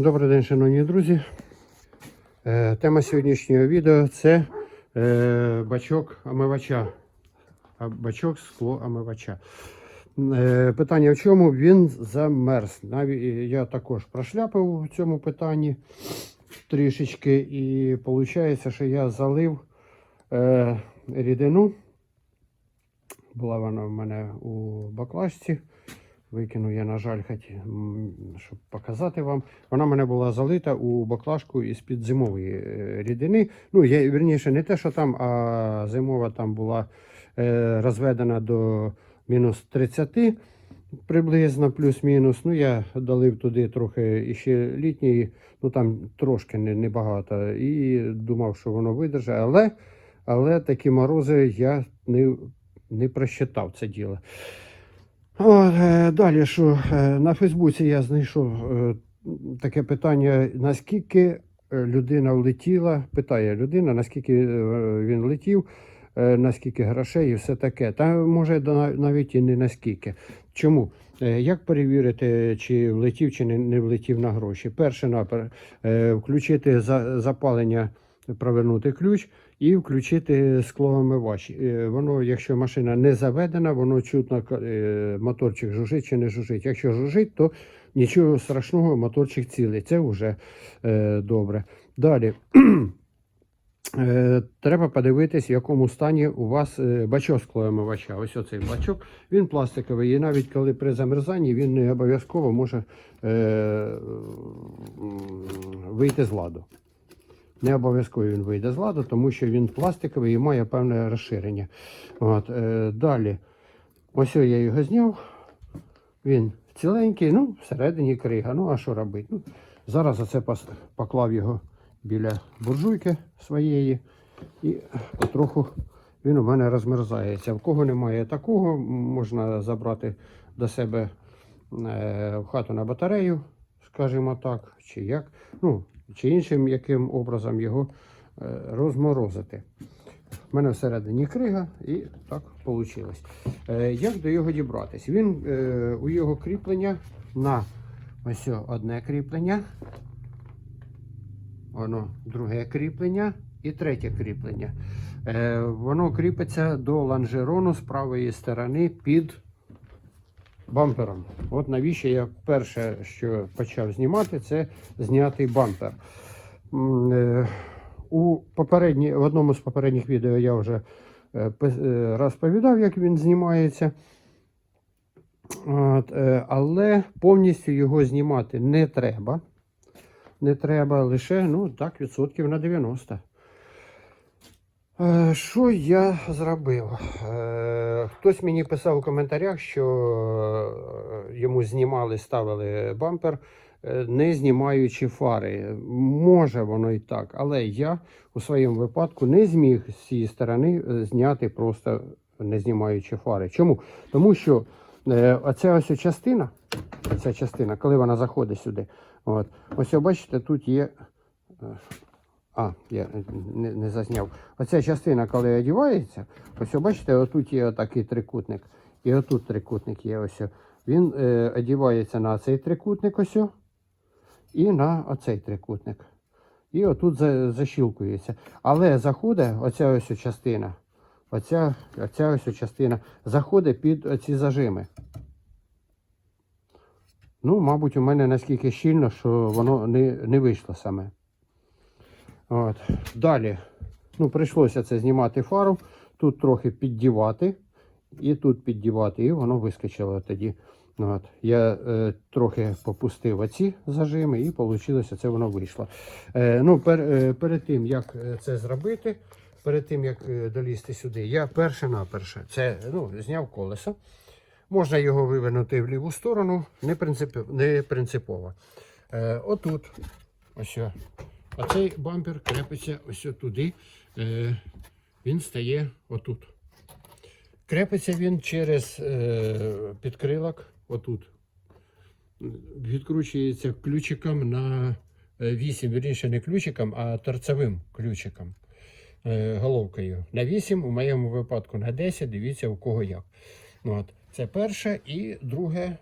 Добрий день, шановні друзі. Е, Тема сьогоднішнього відео це е, бачок омивача. Бачок скло омивача. Е, Питання в чому? Він замерз. Навіть я також прошляпив у цьому питанні трішечки, і виходить, що я залив рідину. Була вона в мене у баклажці. Викинув я, на жаль, хоч, щоб показати вам. Вона мене була залита у баклажку із-під зимової е, рідини. Ну, я, вірніше, не те, що там, а зимова там була е, розведена до мінус 30 приблизно, плюс-мінус. Ну, я долив туди трохи іще літньої, ну там трошки не- небагато. І думав, що воно видержить, але, але такі морози я не, не просчитав це діло. От, е, далі, що е, на Фейсбуці я знайшов е, таке питання, наскільки людина влетіла, питає людина, наскільки він летів, наскільки грошей і все таке. Та може навіть і не наскільки. Чому? Як перевірити, чи влетів, чи не, влетів на гроші? Перше напер, включити за, запалення, провернути ключ і включити склоомивач. Е, Воно, якщо машина не заведена, воно чутно е, моторчик жужить чи не жужить. Якщо жужить, то нічого страшного, моторчик цілий. Це вже е, добре. Далі. Е, Треба подивитись, в якому стані у вас бачок склоомивача. Ось оцей бачок, він пластиковий. І навіть коли при замерзанні він не обов'язково може вийти з ладу. Не обов'язково він вийде з ладу, тому що він пластиковий і має певне розширення. От, е, далі, ось я його зняв. Він ціленький, ну, всередині крига. Ну, а що робити? Ну, зараз оце поклав його біля буржуйки своєї. І потроху він у мене розмерзається. В кого немає такого, можна забрати до себе е, в хату на батарею, скажімо так, чи як. Ну, чи іншим яким образом його е, розморозити. У мене всередині крига і так вийшло. Е, як до його дібратись? Він е, у його кріплення на ось одне кріплення, воно друге кріплення і третє кріплення. Воно кріпиться до лонжерону з правої сторони під бампером. От навіщо я перше, що почав знімати, це зняти бампер. Е, У попередні, в одному з попередніх відео я вже е, е, розповідав, як він знімається. От, але повністю його знімати не треба. Не треба лише ну, так, відсотків на 90. Е, Що я зробив? Е, Хтось мені писав у коментарях, що е, йому знімали, ставили бампер, не знімаючи фари. Може воно і так, але я у своєму випадку не зміг з цієї сторони зняти просто не знімаючи фари. Чому? Тому що оця ось частина, оця частина, коли вона заходить сюди, от, ось бачите, тут є. Е, а, я не, не зазняв. Оця частина, коли одівається, ось бачите, отут є такий трикутник. І отут трикутник є ось. Він е, одівається на цей трикутник ось. І на оцей трикутник. І отут за, защілкується. Але заходить оця ось частина. Оця, оця ось частина заходить під оці зажими. Ну, мабуть, у мене наскільки щільно, що воно не, не вийшло саме. От. Далі. Ну, прийшлося це знімати фару. Тут трохи піддівати. І тут піддівати, і воно вискочило тоді. От. Я е, трохи попустив оці зажими, і вийшло, це воно вийшло. Е, ну, пер, е, перед тим, як е, це зробити, перед тим, як е, долізти сюди, я перше-наперше це ну, зняв колесо. Можна його вивернути в ліву сторону, не, принцип, не принципово. Е, отут, ось. Оцей бампер крепиться ось туди. Е, він стає отут. Крепиться він через е, підкрилок, отут. Відкручується ключиком на 8, вірніше не ключиком, а торцевим ключиком. Е, головкою. На 8, у моєму випадку на 10, дивіться у кого як. От. Це перше і друге.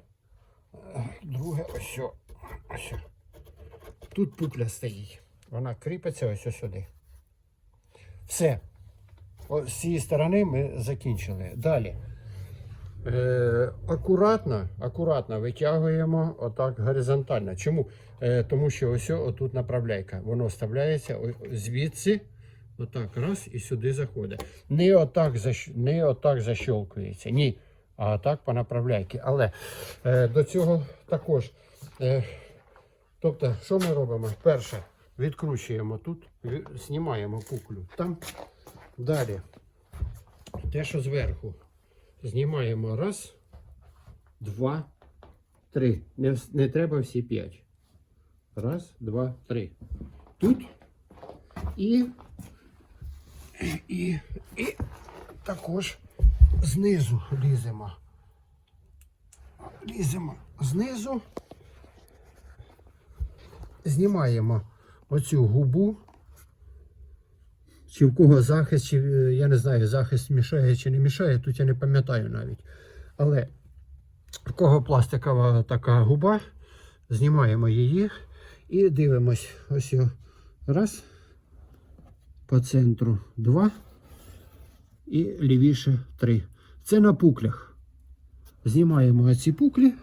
е, Друге ось. ось. тут пукля стоїть. Вона кріпиться ось ось сюди. Все. О, з цієї сторони ми закінчили. Далі. Е, акуратно, акуратно витягуємо отак горизонтально. Чому? Е, тому що ось отут направляйка. Воно вставляється звідси, отак раз і сюди заходить. Не отак, защ- не отак защолкується. Ні. А отак по направляйки. Але е, до цього також. Е, тобто, що ми робимо? Перше, відкручуємо тут, знімаємо пуклю. Там. Далі. Те, що зверху. Знімаємо раз, два, три. Не, не треба всі п'ять. Раз, два, три. Тут і, і, і також знизу ліземо. Ліземо знизу. Знімаємо оцю губу. Чи в кого захист, чи е, я не знаю, захист мішає чи не мішає, тут я не пам'ятаю навіть. Але в кого пластикова така губа, знімаємо її і дивимось. Ось його. Раз. По центру два. І лівіше три. Це на пуклях. Знімаємо ці пуклі,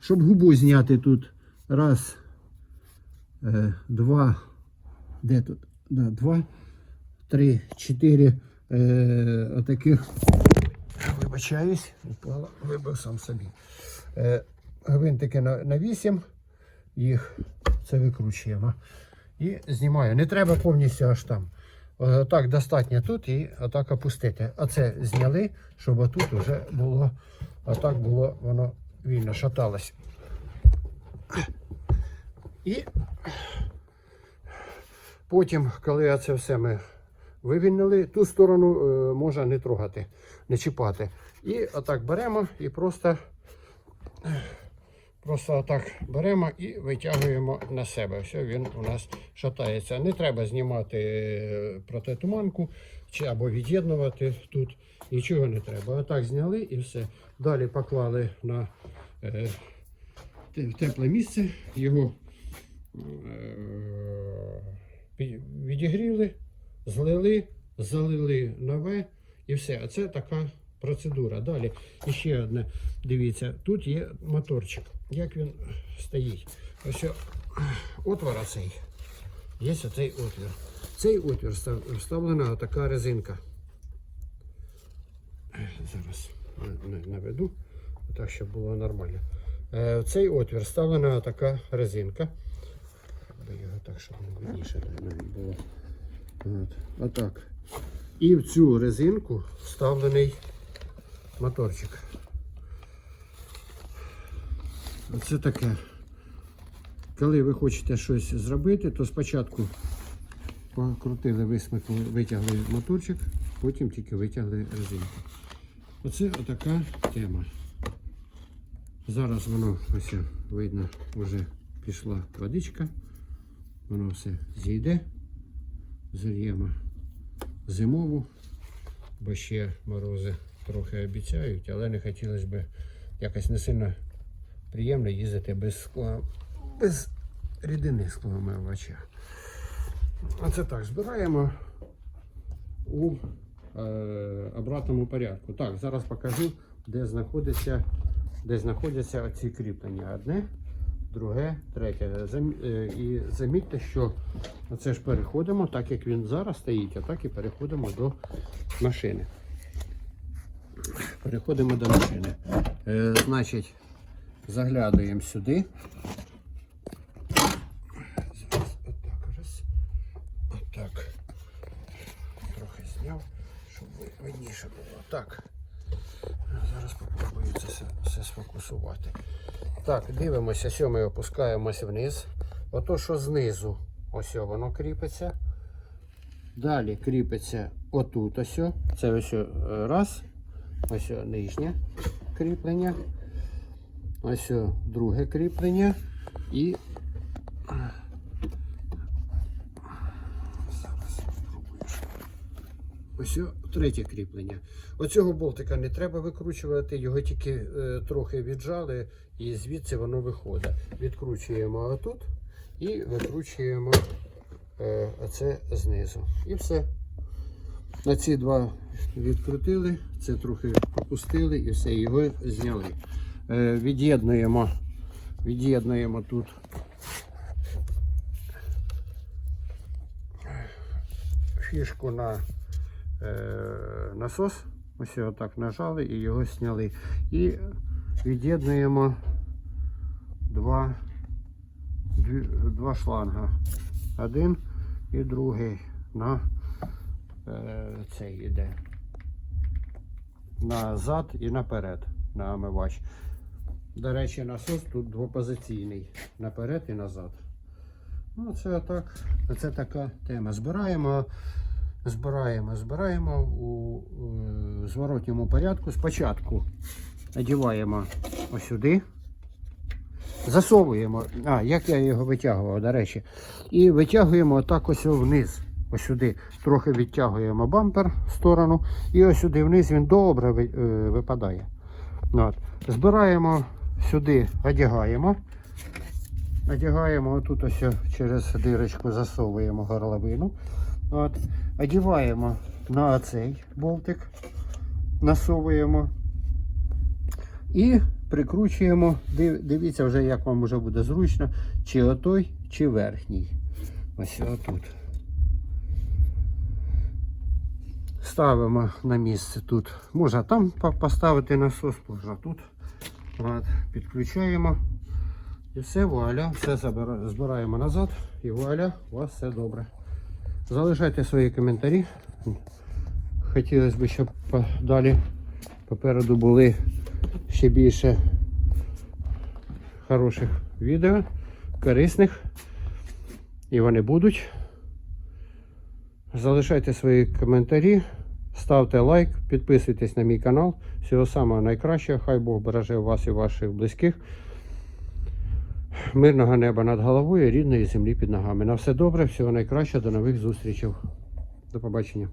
щоб губу зняти тут. Раз, е, два. Де тут? Да, два три, чотири е, отаких. Вибачаюсь, упала, вибив сам собі. Е, гвинтики на, на 8, їх це викручуємо. І знімаю. Не треба повністю аж там. Е, так, достатньо тут і отак опустити. Оце зняли, щоб отут вже було, отак було, воно вільно шаталось. І Потім, коли це все ми вивільнили, ту сторону е, можна не трогати, не чіпати. І отак беремо і просто, просто отак беремо і витягуємо на себе. Все, він у нас шатається. Не треба знімати е, протитуманку чи або від'єднувати тут. Нічого не треба. Отак зняли і все. Далі поклали на е, тепле місце. Його відігріли, злили, залили нове і все. А це така процедура. Далі ще одне. Дивіться, тут є моторчик. Як він стоїть? Ось о- отвор цей. Є оцей отвір. Цей отвір став- вставлена така резинка. Зараз на- на- наведу, так, щоб було нормально. Е, цей отвір вставлена така резинка. Так, щоб не видніше було. От, отак. І в цю резинку вставлений моторчик. Оце таке. Коли ви хочете щось зробити, то спочатку покрутили, висмикли, витягли моторчик, потім тільки витягли резинку. Оце отака тема. Зараз воно ось видно, вже пішла водичка. Воно все зійде. Зальємо зимову, бо ще морози трохи обіцяють, але не хотілося б якось не сильно приємно їздити без скла, без рідини скломивача. Оце так збираємо у е, обратному порядку. Так, зараз покажу, де знаходиться, де знаходяться оці кріплення. Одне, друге, третє. Е, і замітьте, що це ж переходимо, так як він зараз стоїть, а так і переходимо до машини. Переходимо до машини. Е, значить, заглядуємо сюди. Зараз отак раз. Отак. Трохи зняв, щоб видніше було. Так. Зараз попробую це все, все сфокусувати. Так, дивимося, що ми опускаємося вниз. Ото, що знизу, ось воно кріпиться. Далі кріпиться отут ось. Це ось раз. Ось нижнє кріплення. Ось друге кріплення. І зараз спробую. Ось третє кріплення. Оцього болтика не треба викручувати, його тільки е, трохи віджали і звідси воно виходить. Відкручуємо отут І викручуємо е, оце знизу. І все. На ці два відкрутили, це трохи попустили і все, його зняли. Е, від'єднуємо, від'єднуємо тут фішку на насос. Ось його так нажали і його зняли. І від'єднуємо два, дві, два шланга. Один і другий на е, цей іде. Назад і наперед на омивач. До речі, насос тут двопозиційний. Наперед і назад. Ну, це так. Це така тема. Збираємо, збираємо, збираємо у е, зворотньому порядку. Спочатку одіваємо ось сюди. Засовуємо, а, як я його витягував, до речі. І витягуємо отак ось вниз. Ось сюди. Трохи відтягуємо бампер в сторону. І ось сюди вниз він добре е, випадає. От. Збираємо сюди, одягаємо. Одягаємо отут ось через дирочку засовуємо горловину. От. Одіваємо на цей болтик, насовуємо і прикручуємо. Дивіться вже, як вам вже буде зручно, чи отой, чи верхній. Ось отут. Ставимо на місце тут. Можна там поставити насос, можна тут. От. Підключаємо. І все, вуаля, все збираємо назад і вуаля, у вас все добре. Залишайте свої коментарі. Хотілося б, щоб далі попереду були ще більше хороших відео, корисних. І вони будуть. Залишайте свої коментарі, ставте лайк, підписуйтесь на мій канал. Всього самого найкращого. Хай Бог береже вас і ваших близьких. Мирного неба над головою, рідної землі під ногами. На все добре, всього найкращого, до нових зустрічей. До побачення.